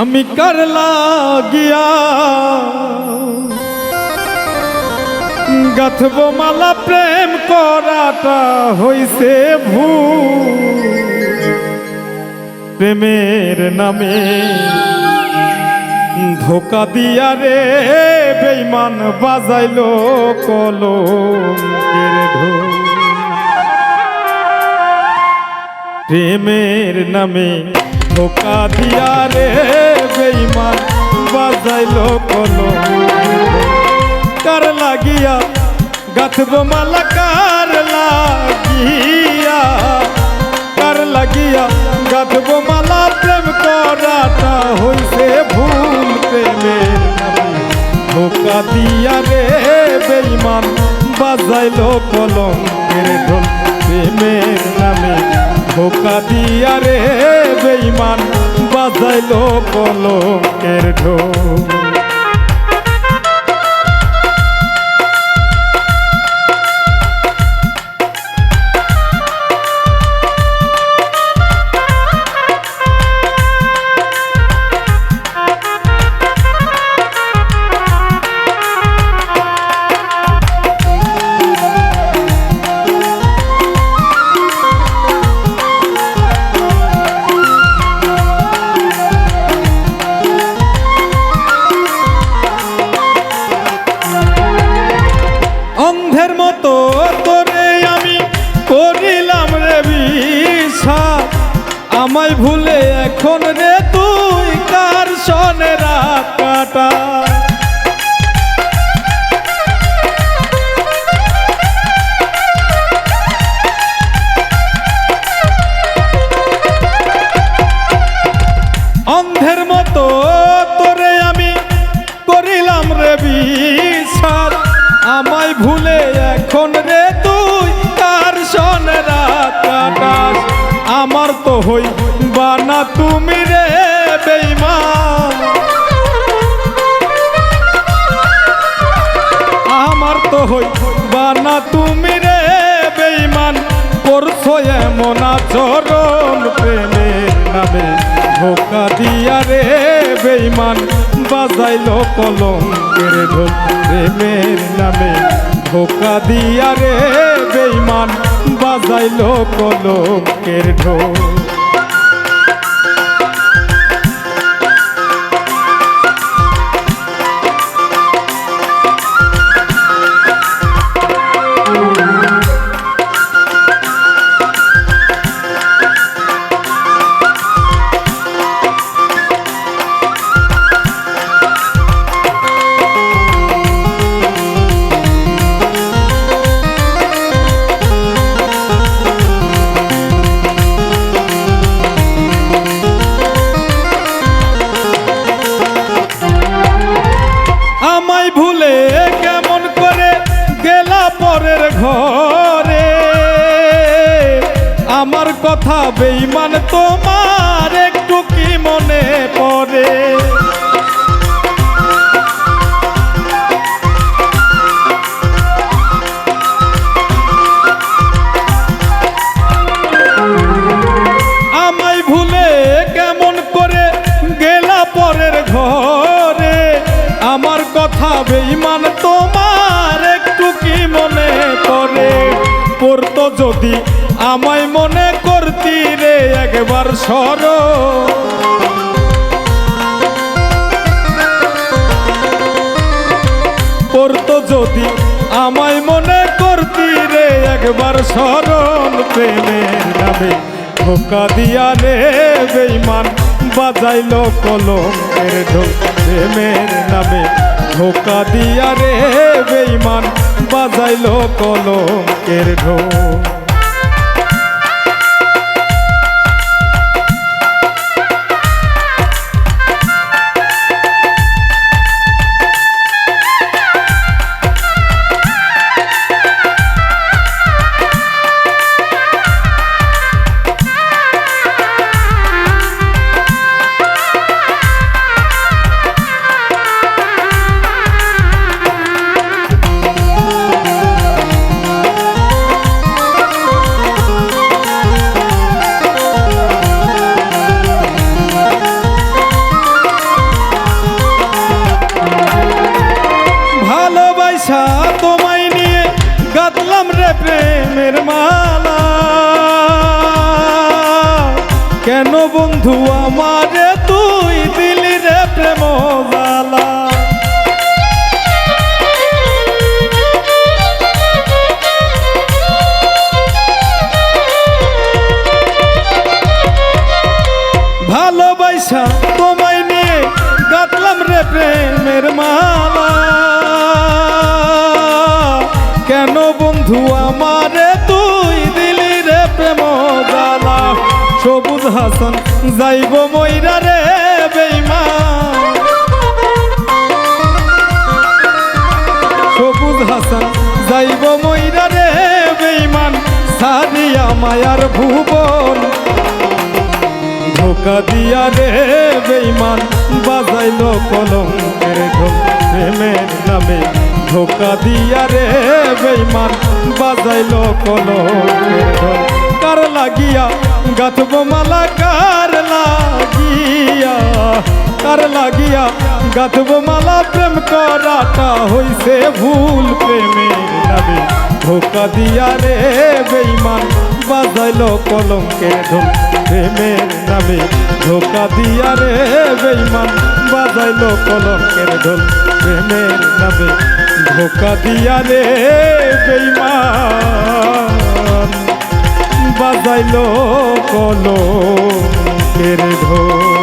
আমি কার লাগিয়া গাথব মালা প্রেম করাটা হইছে ভুল। প্রেমের নামে ধোকা দিয়া রে বেইমান বাজাইলো কলঙ্কের ঢোল। প্রেমের নামে ধোকা দিয়া রে বেইমান বাজাইলো ঢোল। কার লাগিয়া, গাথব মালা কার লাগিয়া কার লাগিয়া গাথব মালা প্রেম করাটা হইছে ভুল প্রেমের নামে ধোকা দিয়া রে বেইমান বাজাইলো কলঙ্কের ঢোল প্রেমের নামে ধোকা দিয়া রে বেইমান বাজাইলো কলকের ঢোল। আমায় ভুলে এখন রে তুই কার সনে রাত কাটা? অন্ধের মতো তোরে আমি করিলাম রে বিশ্বাস আমায় ভুলে এখন রে তুই কার সনে রাত আমার তো হই আমার তো হই, বানা তুমি রে বেইমান করছ এমন আচরণ প্রেমের নামে। ধোকা দিয়া রে বেইমান বাজাইলো কলঙ্কের ঢোল প্রেমের নামে। ধোকা দিয়া রে বেইমান বাজাইলো কলঙ্কের ঢোল। কথা বেইমান তোমার একটু কি মনে পড়ে? আমায় ভুলে কেমন করে গেলা পরের ঘরে? আমার কথা বেইমান তোমার একটু কি মনে পড়ে? পড়তো যদি আমায় মনে করতি রে একবার সর। পড়তো যদি আমায় মনে করতি রে একবার স্মরণ প্রেমের নামে ধোকা দিয়া রে বেইমান বাজাইল কলমের ঢোক প্রেমের নামে। ধোকা দিয়া রে বেইমান বাজাইলো কলমের ঢোক। প্রেমের মালা। কেন বন্ধু আমারে তুই দিলি রে প্রেম জালা ভালোবাসা তোমায় নিয়ে গাতলাম রে প্রেমের মালা। বন্ধু আমারে তুই দিলি রে প্রেম জ্বালা। সবুজ হাসান, যাইব ময়রা রে বেইমান। সবুজ হাসান, যাইব ময়রা রে বেইমান। সারিয়া মায়ার ভুবন। ধোকা দিয়া রে বেইমান। বাজাইল কলঙ্কের ঢোল প্রেমের নামে ধোকা দিয়া রে বেইমান, বাজাইল ঢোল কার লাগিয়া গাথব মালা, কার লাগিয়া? কার লাগিয়া গাথব মালা, প্রেম করাটা হইছে ভুল প্রেমের নামে ধোকা দিয়া রে বেইমান বাজাইল কলঙ্কের ঢোল। প্রেমের নামে ধোকা দিয়া রে বেইমান, বাজাইল কলঙ্কের ঢোল। প্রেমের নামে ধোকা দিয়া রে বেইমান, বাজাইল কলঙ্কের ঢোল।